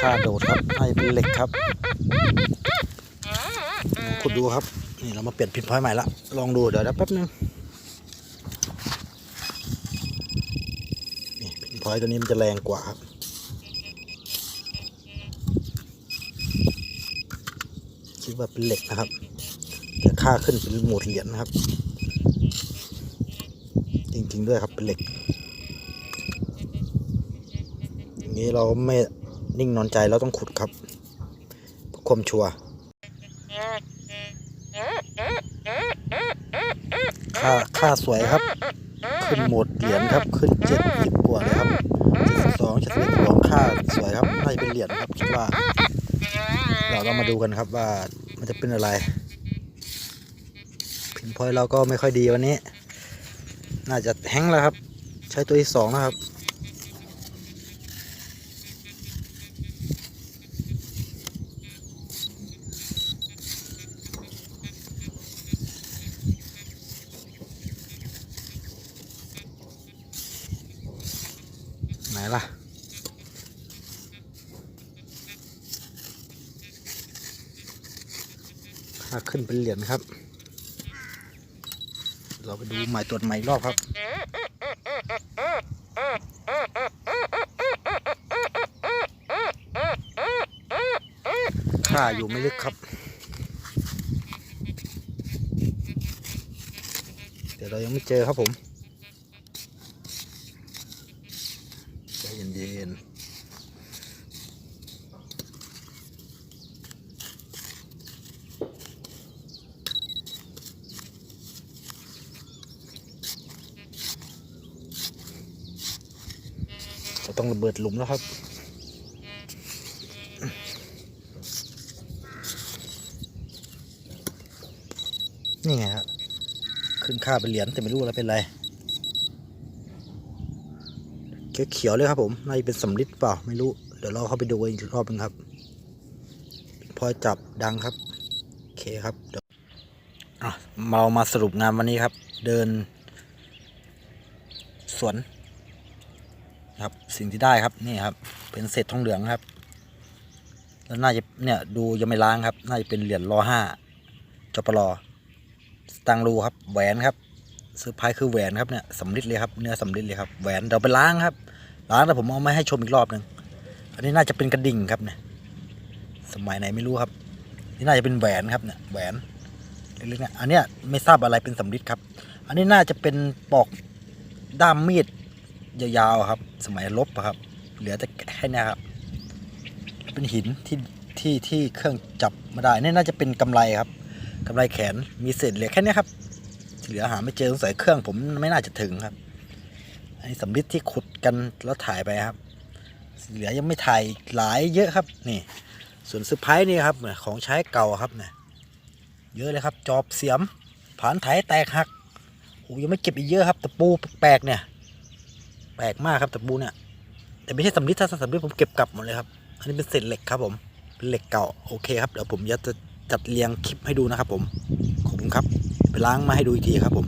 ค่าโดดครับให้เป็นเหล็กครับขุดดูครับ นี่เรามาเปลี่ยนพินพอยใหม่ละ ลองดูเดี๋ยวแป๊บนึงนี่พินพอยต์ตัวนี้มันจะแรงกว่าครับ คิด ว่าเป็นเหล็กนะครับ แต่ค่าขึ้นเป็นหมดเหรียญนะครับ จริง ๆ ด้วยครับเป็นเหล็กอย่างนี้เราไม่นิ่งนอนใจเราต้องขุดครับเพื่อความชัวร์ค่าค่าสวยครับ ขึ้นหมดเหรียญครับ ขึ้นเจ็ดสิบกว่าเลยครับเจ็ดสองเจ็ดสิบสองค่าสวยครับน่าจะเป็นเหรียญครับคิดว่า เราต้องมาดูกันครับว่า มันจะเป็นอะไรพินพอยเราก็ไม่ค่อยดีวันนี้ น่าจะแห้งแล้วครับ ใช้ตัวที่สองนะครับไหนล่ะ ค่า ขึ้นเป็นเหรียญครับ เราไปดูหมายตรวจใหม่อีกรอบครับค่าอยู่ไม่ลึกครับ เดี๋ยวเรายังไม่เจอครับผมใจเย็นๆ เราต้องระเบิดหลุมแล้วครับ นี่ไงครับขึ้นค่าเป็นเหรียญแต่ไม่รู้อะไรเป็นไร เขียวๆเลยครับผมน่าจะเป็นสำลิดเปล่าไม่รู้ เดี๋ยวเราเข้าไปดูอีกรอบนึงครับ พอจับดังครับ โอเคครับเดี๋ยวเรามาสรุปงานวันนี้ครับ เดิน สวน ครับ สิ่งที่ได้ครับนี่ครับ เป็นเศษทองเหลืองครับ แล้วน่าจะเนี่ยดูยังไม่ล้างครับ น่าจะเป็นเหรียญรอห้าจปรสตังรูครับแหวนครับซอร์ไพรส์คือแหวนครับเนี่ยสำลิดเลยครับเนื้อสำลิดเลยครับแหวนเดี๋ยวไปล้างครับ ล้างแล้วผมเอามาให้ชมอีกรอบหนึ่งอันนี้น่าจะเป็นกระดิ่งครับเนี่ยสมัยไหนไม่รู้ครับ นี่น่าจะเป็นแหวนครับเนี่ยแหวนเล็กๆเนี่ยอันเนี้ยไม่ทราบอะไรเป็นสำลิดครับ อันนี้น่าจะเป็นปอกด้ามมีด ยาวๆครับ สมัยลบครับ เหลือแต่แค่นี้ครับ เป็นหินที่ที่ที่เครื่องจับมาได้นี่น่าจะเป็นกำไรครับกำไรแขนมีเศษเหลือแค่นี้ครับที่เหลือหาไม่เจอสงสัยเครื่องผมไม่น่าจะถึงครับไอ้สำลิดที่ขุดกันแล้วถ่ายไปครับ เหลือยังไม่ถ่ายหลายเยอะครับนี่ส่วนเซอร์ไพรส์นี่ครับของใช้เก่าครับเนี่ยเยอะเลยครับ จอบเสียม ผานไถแตกหักโอ้ยังไม่เก็บอีกเยอะครับตะปูแปลกๆเนี่ย แปลกมากครับตะปูเนี่ยแต่ไม่ใช่สำลิดถ้าสำลิดผมเก็บกลับหมดเลยครับ อันนี้เป็นเศษเหล็กครับผมเป็นเหล็กเก่าโอเคครับเดี๋ยวผมจะจัดเรียงคลิปให้ดูนะครับผมขอบคุณครับไปล้างมาให้ดูอีกทีครับผม